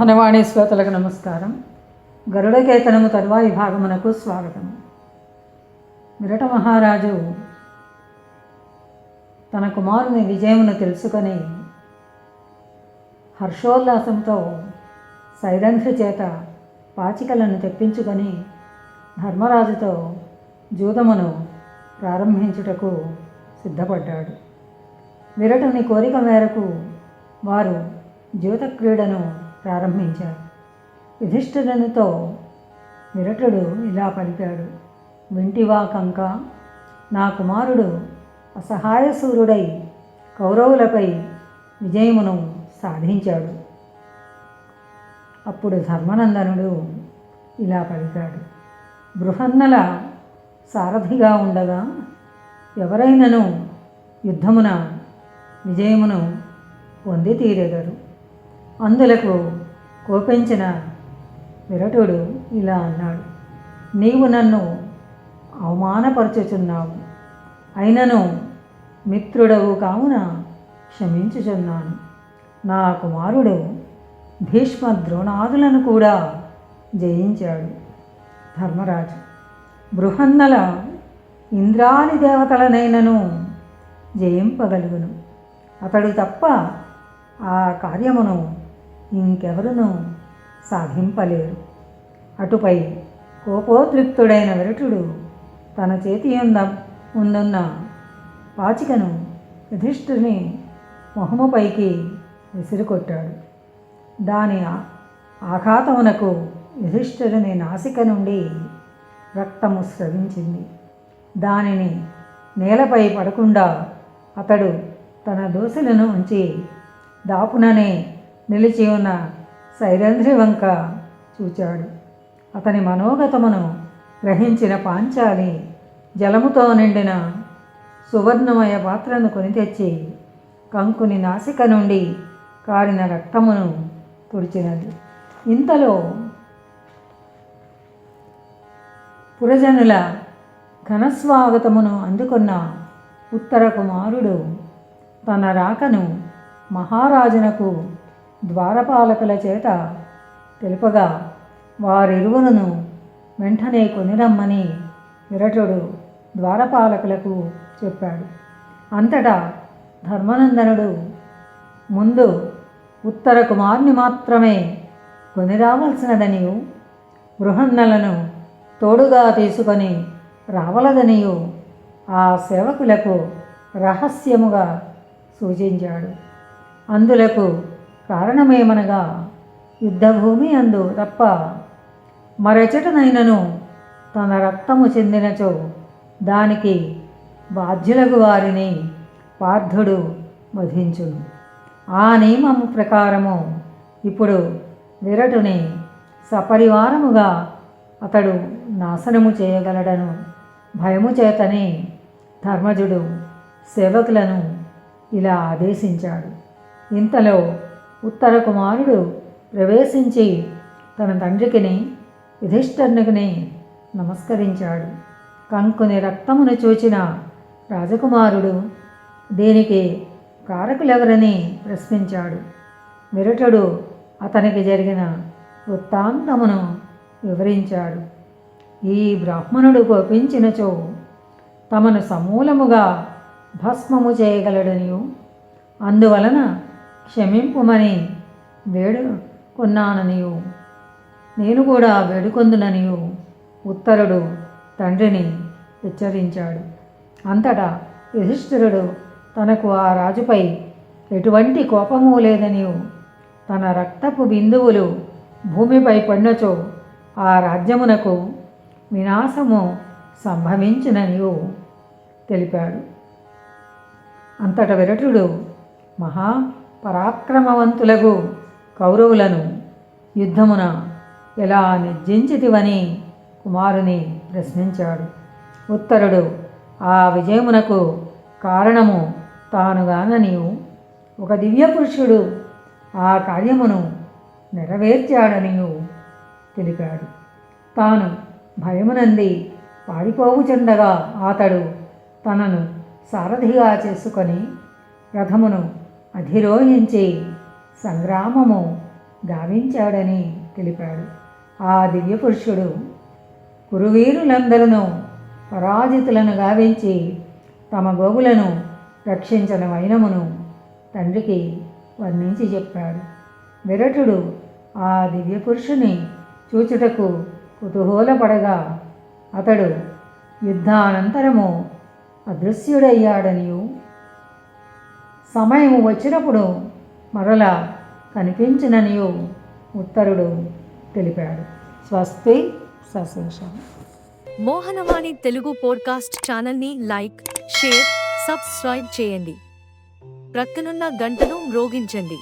మోహనవాణి శ్రోతలకు నమస్కారం. గరుడకేతనము తరువాయి భాగమునకు స్వాగతము మిరట మహారాజు తన కుమారుని విజయమును తెలుసుకొని హర్షోల్లాసంతో సైరంధ్రి చేత పాచికలను తెప్పించుకొని ధర్మరాజుతో జూదమును ప్రారంభించుటకు సిద్ధపడ్డాడు. విరటుని కోరిక మేరకు వారు జ్యూత క్రీడను ప్రారంభించారు. యుధిష్ఠిరునితో విరటుడు ఇలా పలికాడు. వింటివా కంక! నా కుమారుడు అసహాయసూరుడై కౌరవులపై విజయమును సాధించాడు. అప్పుడు ధర్మనందనుడు ఇలా పలికాడు. బృహన్నల సారథిగా ఉండగా ఎవరైనను యుద్ధమున విజయమును పొంది తీరెదరు అందులకు కోపించిన విరటుడు ఇలా అన్నాడు నీవు నన్ను అవమానపరచుచున్నావు. అయినను మిత్రుడవు కావున క్షమించుచున్నాను. నా కుమారుడు భీష్మ ద్రోణాదులను కూడా జయించాడు. ధర్మరాజు బృహన్నల ఇంద్రాది దేవతలనైనను జయింపగలుగును. అతడు తప్ప ఆ కార్యమును ఇంకెవరునూ సాధింపలేరు. అటుపై కోపోద్రిక్తుడైన విరటుడు తన చేతి ఉంద ముందున్న పాచికను యుధిష్ఠుని మొహముపైకి విసిరికొట్టాడు. దాని ఆ- ఆఘాతమునకు యుధిష్ఠురుని నాసిక నుండి రక్తము స్రవించింది. దానిని నేలపై పడకుండా అతడు తన దోశలను ఉంచి దాపుననే నిలిచి ఉన్న సైరంధ్రి వంక చూచాడు. అతని మనోగతమును గ్రహించిన పాంచాలి జలముతో నిండిన సువర్ణమయ పాత్రను కొని తెచ్చి కంకుని నాసిక నుండి కారిన రక్తమును తుడిచినది. ఇంతలో పురజనుల ఘనస్వాగతమును అందుకున్న ఉత్తర కుమారుడు తన రాకను మహారాజునకు ద్వారపాలకుల చేత తెలుపగా వారిరువును వెంటనే కొనిరమ్మని విరటుడు ద్వారపాలకులకు చెప్పాడు. అంతటా ధర్మనందనుడు ముందు ఉత్తర కుమారుని మాత్రమే కొనిరావలసినదనియు బృహన్నలను తోడుగా తీసుకొని రావలదనియు ఆ సేవకులకు రహస్యముగా సూచించాడు. అందులకు కారణమేమనగా యుద్ధభూమి అందు తప్ప మరెచటనైనను తన రక్తము చెందినచో దానికి బాధ్యులకు వారిని పార్థుడు వధించును. ఆ నియమము ప్రకారము ఇప్పుడు విరటుని సపరివారముగా అతడు నాశనము చేయగలడను భయము చేతనే ధర్మజుడు సేవకులను ఇలా ఆదేశించాడు. ఇంతలో ఉత్తర కుమారుడు ప్రవేశించి తన తండ్రికిని యుధిష్ఠర్నికిని నమస్కరించాడు. కంకుని రక్తమును చూచిన రాజకుమారుడు దీనికి కారకులెవరని ప్రశ్నించాడు. విరటుడు అతనికి జరిగిన వృత్తాంతమును వివరించాడు. ఈ బ్రాహ్మణుడు కోపించినచో తమను సమూలముగా భస్మము చేయగలడనియు. అందువలన క్షమింపుమని వేడుకొన్నాననియు నేను కూడా వేడుకొందుననియు ఉత్తరుడు తండ్రిని హెచ్చరించాడు. అంతటా యుధిష్ఠిరుడు తనకు ఆ రాజుపై ఎటువంటి కోపము లేదనియు. తన రక్తపు బిందువులు భూమిపై పడినచో ఆ రాజ్యమునకు వినాశము సంభవించిననియు తెలిపాడు. అంతట విరటుడు మహా పరాక్రమవంతులకు కౌరవులను యుద్ధమున ఎలా నిర్జించితివని కుమారుని ప్రశ్నించాడు. ఉత్తరుడు ఆ విజయమునకు కారణము తానుగానని ఒక దివ్య పురుషుడు ఆ కార్యమును నెరవేర్చాడని తెలిపాడు. తాను భయమునంది పాడిపోవుచుండగా అతడు తనను సారథిగా చేసుకొని రథమును అధిరోహించి సంగ్రామము గావించాడని తెలిపాడు. ఆ దివ్య పురుషుడు కురువీరులందరూ పరాజితులను గావించి తమ గోగులను రక్షించిన వైనమును తండ్రికి వర్ణించి చెప్పాడు. విరటుడు ఆ దివ్యపురుషుని చూచుటకు కుతూహలపడగా అతడు యుద్ధానంతరము అదృశ్యుడయ్యాడనియు సమయం వచ్చినప్పుడు మరలా కనిపించిననియు ఉత్తరుడు తెలిపాడు. స్వస్తి సశేషం. మోహనవాణి తెలుగు పోడ్కాస్ట్ ఛానల్ని లైక్ షేర్ సబ్స్క్రైబ్ చేయండి. ప్రక్కనున్న గంటను మ్రోగించండి.